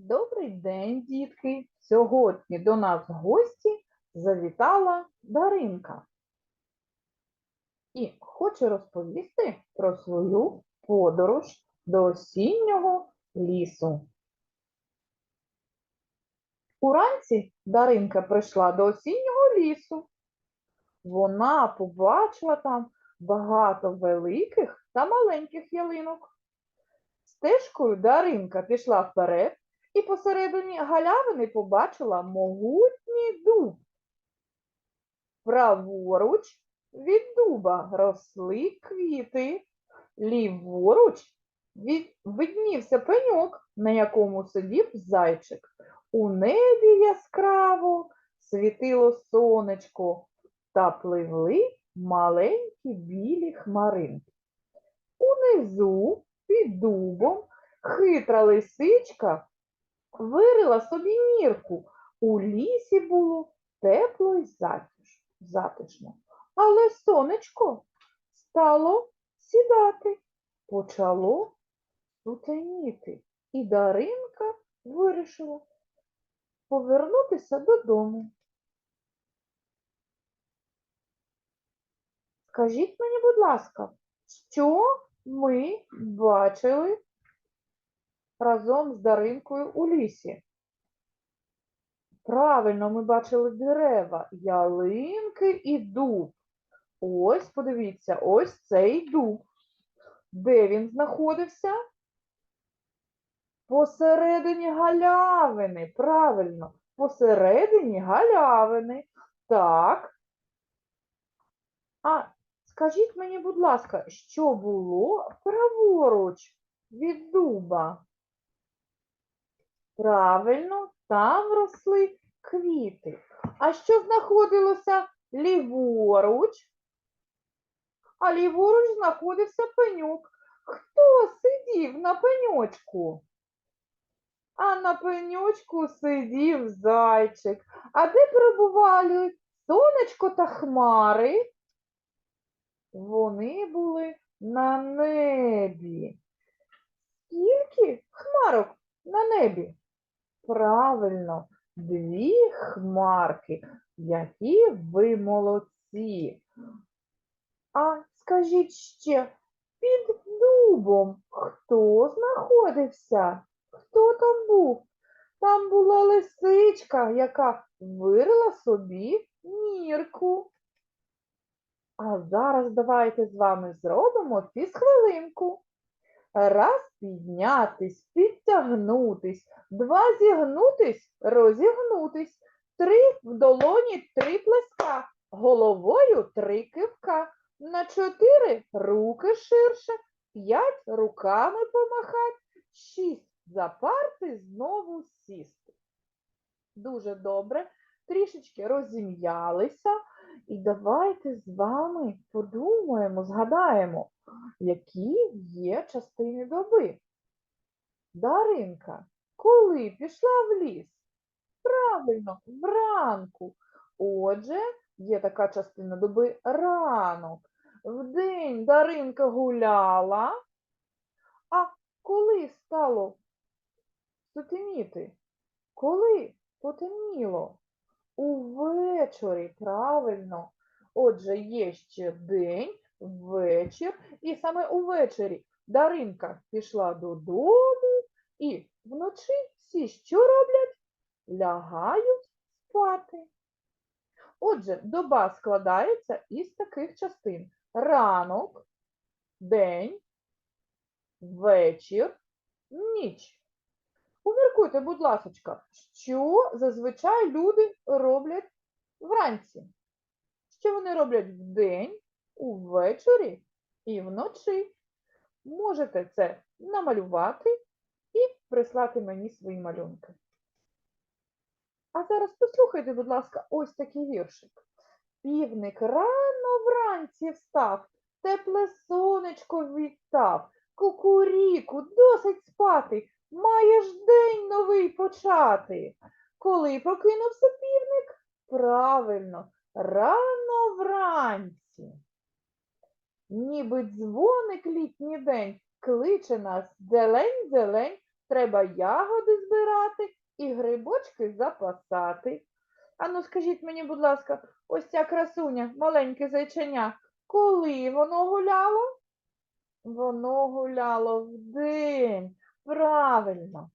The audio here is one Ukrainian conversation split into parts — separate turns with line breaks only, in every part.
Добрий день, дітки! Сьогодні до нас в гості завітала Даринка і хоче розповісти про свою подорож до осіннього лісу. Уранці Даринка прийшла до осіннього лісу. Вона побачила там багато великих та маленьких ялинок. Стежкою Даринка пішла вперед і посередині галявини побачила могутній дуб. Праворуч від дуба росли квіти, ліворуч від... виднівся пеньок, на якому сидів зайчик. У небі яскраво світило сонечко та пливли маленькі білі хмаринки. Унизу під дубом хитра лисичка вирила собі нірку. У лісі було тепло й затишно. Але сонечко стало сідати, почало сутеніти, і Даринка вирішила повернутися додому. Скажіть мені, будь ласка, що ми бачили разом з Даринкою у лісі? Правильно, ми бачили дерева, ялинки і дуб. Ось, подивіться, ось цей дуб. Де він знаходився? Посередині галявини. Правильно, посередині галявини. Так. А скажіть мені, будь ласка, що було праворуч від дуба? Правильно, там росли квіти. А що знаходилося ліворуч? А ліворуч знаходився пеньок. Хто сидів на пеньочку? А на пеньочку сидів зайчик. А де перебували сонечко та хмари? Вони були на небі. Скільки хмарок на небі? Правильно, дві хмарки. Які ви молодці. А скажіть ще, під дубом хто знаходився? Хто там був? Там була лисичка, яка вирила собі нірку. А зараз давайте з вами зробимо фізхвилинку. Раз піднятись, підтягнутись, два зігнутись, розігнутись, три в долоні, три плеска, головою три кивка, на чотири руки ширше, п'ять руками помахать, шість запарти, знову сісти. Дуже добре, трішечки розім'ялися, і давайте з вами подумаємо, згадаємо, які є частини доби. Даринка, коли пішла в ліс? Правильно, вранку. Отже, є така частина доби ранок. Вдень Даринка гуляла, а коли стало сутеніти? Коли потемніло? Увечері, правильно. Отже, є ще день, вечір, і саме увечері Даринка пішла додому, і вночі всі що роблять? Лягають спати. Отже, доба складається із таких частин: ранок, день, вечір, ніч. Поміркуйте, будь ласочка, що зазвичай люди роблять вранці? Що вони роблять вдень, увечері і вночі? Можете це намалювати і прислати мені свої малюнки. А зараз послухайте, будь ласка, ось такий віршик. Півник рано вранці встав, тепле сонечко вітав, кукуріку, досить спати, маєш день новий почати. Коли прокинувся півник? Правильно, рано вранці. Ніби дзвоник літній день кличе нас зелень-зелень треба ягоди збирати і грибочки запасати. Ану, скажіть мені, будь ласка, ось ця красуня, маленьке зайченя, коли воно гуляло? Воно гуляло вдень. Правильно.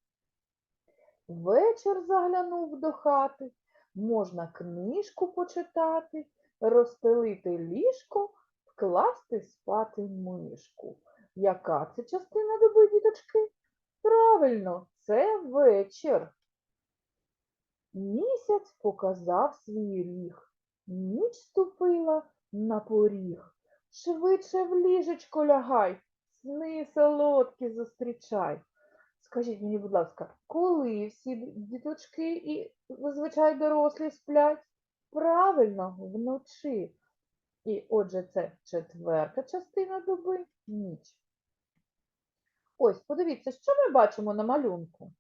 Вечір заглянув до хати, можна книжку почитати, розстелити ліжко, вкласти спати мишку. Яка це частина доби, діточки? Правильно, це вечір. Місяць показав свій ріг, ніч ступила на поріг. Швидше в ліжечко лягай, сни солодкі зустрічай. Скажіть мені, будь ласка, коли всі діточки і зазвичай дорослі сплять? Правильно, вночі. І отже, це четверта частина доби ніч. Ось, подивіться, що ми бачимо на малюнку?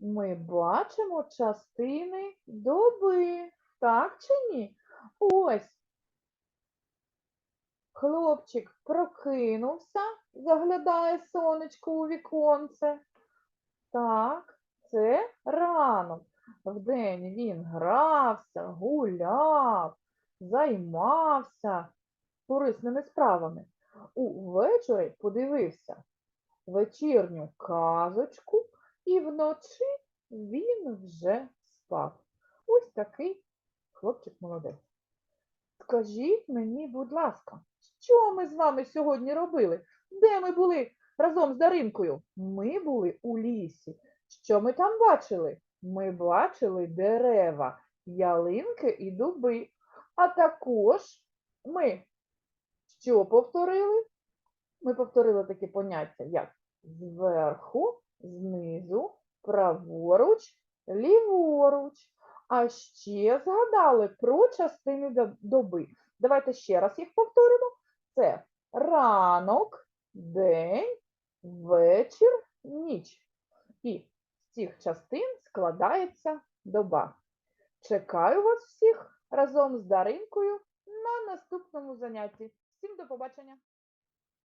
Ми бачимо частини доби, так чи ні? Ось. Хлопчик прокинувся, заглядає сонечко у віконце. Так, це ранок. Вдень він грався, гуляв, займався корисними справами. Увечері подивився вечірню казочку, і вночі він вже спав. Ось такий хлопчик молодець. Скажіть мені, будь ласка, що ми з вами сьогодні робили? Де ми були разом з Даринкою? Ми були у лісі. Що ми там бачили? Ми бачили дерева, ялинки і дуби. А також ми що повторили? Ми повторили такі поняття, як зверху, знизу, праворуч, ліворуч. А ще згадали про частини доби. Давайте ще раз їх повторимо. Це ранок, день, вечір, ніч. І з цих частин складається доба. Чекаю вас всіх разом з Даринкою на наступному занятті. Всім до побачення!